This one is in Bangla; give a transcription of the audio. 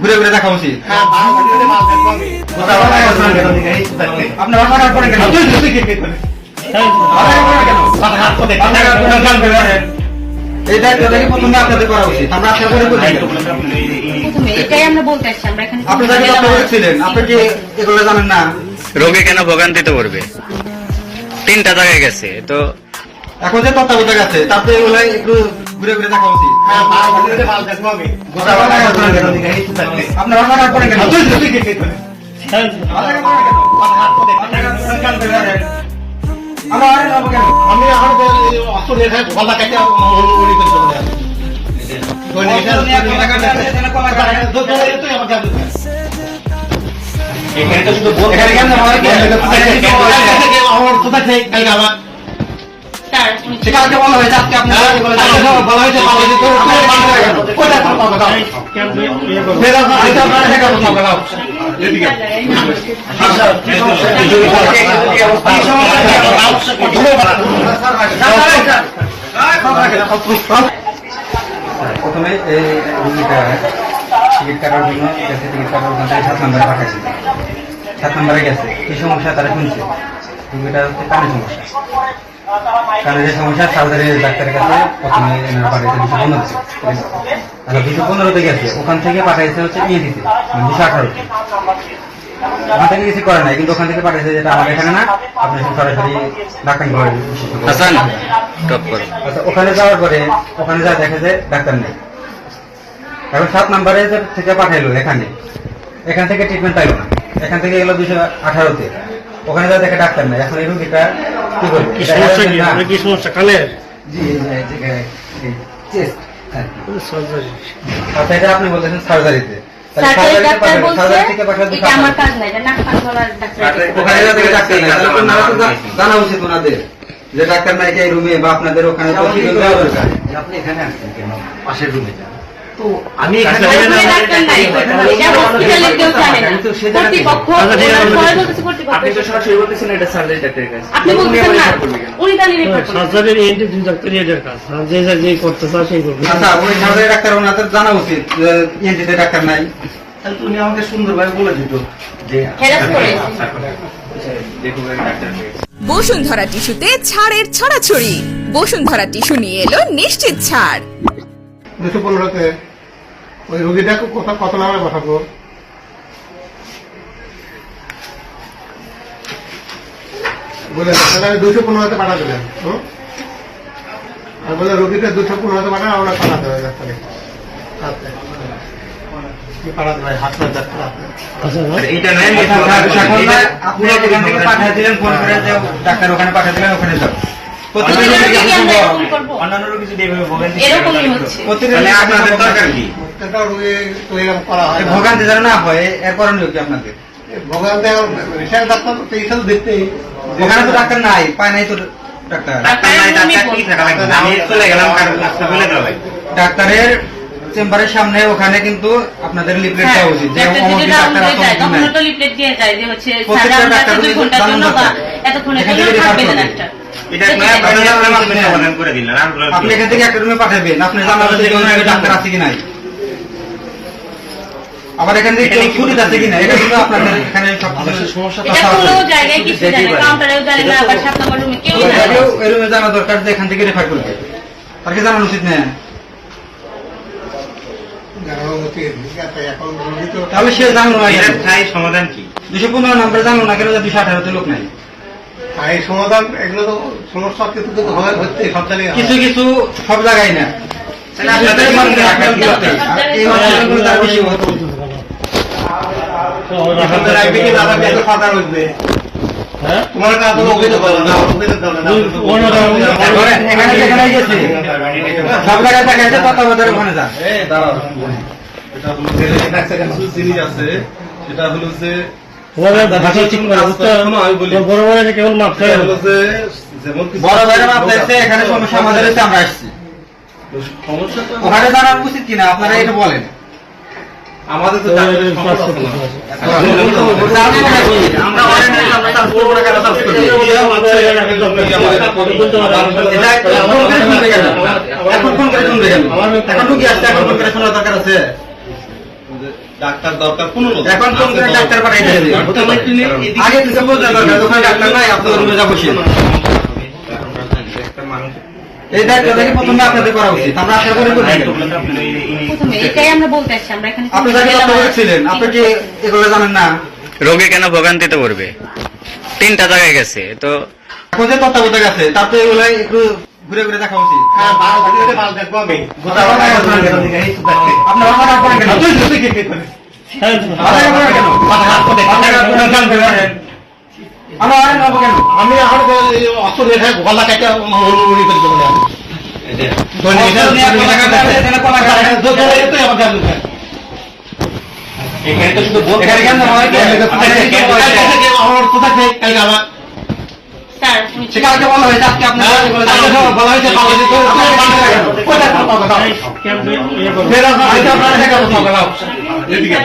ঘুরে ঘুরে দেখা উচিত করা উচিত আপনি কি এগুলো জানেন না রোগী কেন ভোগান্তিতে পড়বে? তিনটা জায়গায় গেছে, তো এখন যে তত্ত্বাবধায়ক আছে তাতে এগুলো একটু ঘুরে ঘুরে দেখা উচিত আপনার করেন কেন? আমার আমি গলা কেটে করে এখানে হয় কি? আমার কোথায় আমার প্রথমে এই রুগীটা জন্য গেছে, টিকিট কাটার সাত নম্বরে সাত নম্বরে গেছে। কি সমস্যা তারা শুনছে? রুগীটা হচ্ছে কানের সমস্যা। কানের যে সমস্যা সার্জারি ডাক্তারের কাছে প্রথমে এনারা পাঠাইছে দুশো পনেরোতে আচ্ছা দুশো পনেরোতে গেছে ওখান থেকে পাঠাইছে হচ্ছে ইএডিতে মানে দুশো আঠারোতে ওখান থেকে কিছু করে নাই কিন্তু ওখান থেকে পাঠাইছে যেটা আমাদের এখানে না আপনি সরাসরি ডাক্তার ঘরে হাসান আচ্ছা ওখানে যাওয়ার পরে ওখানে যা দেখে যে ডাক্তার নেই। এখন সাত নাম্বারে থেকে পাঠাইলো এখানে এখান থেকে ট্রিটমেন্ট পাইলো না। এখান থেকে গেলো দুশো আঠারোতে। ওখানে যা দেখে ডাক্তার নেই। এখন এই রুগীটা কি করবে কি সমস্যা কি? না, আপনার কি সমস্যা? কানের জি এই যে- এই যে- এই chest আর কি। সার্জারি আচ্ছা এটা আপনি সার্জারিতে নাক জানা উচিত ওনাদের যে ডাক্তার নাই এই রুমে বা আপনাদের ওখানে আপনি এখানে আসছেন কেন? পাশের রুমে যান তো আমি আচ্ছা, আচ্ছা, ঠিক আছে, ওনার সবাই বলতেছে কর্তৃপক্ষ আপনি তো সরাসরি বলতেছেন এটা সার্জারি ডাক্তারের কাছে আপনি বলতেছেন না। উনি তাহলে রিপোর্ট করবেন। সার্জারির এন্টি দুই ডাক্তার এদের কাজ। আর যে করতে চায় সেই করবে আচ্ছা ওই সার্জারি ডাক্তার ওনাদের জানা উচিত ডাক্তার নাই। তাহলে উনি আমাকে সুন্দরভাবে বলে দিত যে ডাক্তার বসুন্ধরা টিস্যুতে ছাড়ের ছড়াছড়ি। বসুন্ধরা টিস্যু নিয়ে এলো নিশ্চিত ছাড়। দুশো পনেরোতে ওই রোগীটাকে কত কত নামে পাঠাবো বলে আমি দুশো পনেরোতে পাঠা দেবেন হুম? আর বলে রোগীটা দুশো পনেরোতে পাঠা আমরা পাঠাতে হবে ডাক্তারে ডাক্তার দিলেন ওখানে পাঠিয়ে দিলেন ওখানে যাও। অন্যান্য এরকমই হচ্ছে। আপনাদের দরকার কি? করা হয় না। ভোগান্তি যেন না হয় এর করণীয় কি আপনাদের? রিসার্চ ডাক্তার তো এই দেখতেই। ওখানে তো ডাক্তার নাই পায় নাই তো ডাক্তার। ডাক্তার নাই ডাক্তার কি থাকা লাগবে আমি চলে গেলাম কারণ রাস্তা বলে দেওয়া লাগবে ডাক্তারের চেম্বারের সামনে ওখানে কিন্তু আপনাদের লিফলেট দেওয়া উচিত যে অমুক ডাক্তার হয়ে যায় অতমুক তখন তো লিফলেট দিয়ে যায় যে হচ্ছে ঘণ্টার জন্য বা এখান থেকে থাকবে না ডাক্তার। এটা আপনি সমাধান করে দিলেন আপনি এখান থেকে একটা রুমে পাঠাবেন। আপনি জানাবেন যে কোনো ডাক্তার আছে কি নাই। আবার এখান থেকে কেউ ছুটি আছে কি না এটা কিন্তু আপনাদের এখানে সব সমস্যা এটা কোনো জায়গায় কিছু জানে কাউন্টারেও জানে না আবার সাত নম্বর রুমে কেউ জানে না। জানা দরকার যে এখান থেকে রেফার করবে। আর কি জানানো উচিত না। তাহলে সে জানলো না সমাধান কি? দুশো পনেরো নম্বরে জানলো না কেন দুশো আঠারোতে লোক নাই? আর এই সমাধান এগুলো তো সমস্যা কিছু কিন্তু হচ্ছে সব জায়গায় কিছু কিছু সব জায়গায় না। তোমার কাছে অভিযোগ অভিযোগ সব জায়গায় দেখা যাচ্ছে তত্ত্বাবধানের ওখানে যান এটা হলো জিনিস আছে সেটা হলো যে ভাষা ঠিক করে বুঝতে। বড় বড় কেবল যেমন কিছু বড় ভাইরা মাপ দিচ্ছে এখানে সমস্যা আমাদের হচ্ছে আমরা আসছি ওখানে জানানো উচিত কিনা আপনারা এটা বলেন আমাদের তো এখন ফোন করে শুনতে এখন এখন রুগী আসছে এখন ফোন করে শোনার দরকার আছে ডাক্তার দরকার কোনো এখন ডাক্তার পাঠাই আগে কিছু দরকার ওখানে ডাক্তার নাই আপনাদের রুমে যাব সে। এই দায়িত্ব প্রথমে আপনাদের করা উচিত। আমরা আশা করি প্রথমে এটাই আমরা বলতে আসছি আমরা এখানে আপনি যাকে তত্ত্বাবধায়ক ছিলেন আপনি কি এগুলো জানেন না? রোগী কেন ভোগান্তিতে পড়বে? তিনটা জায়গায় গেছে তো এখন যে তত্ত্বাবধায়ক আছে তাতে এগুলো একটু ঘুরে ঘুরে দেখা উচিত হ্যাঁ আমি আমরা রেখে গলা কাটা মুড়ি করে দেবো অস্ত্র এখানে তো শুধু হয় আমার কোথা থেকে কালকে আমার স্যার উনি বলা হয়েছে আজকে আপনি বলা হয়েছে এদিকে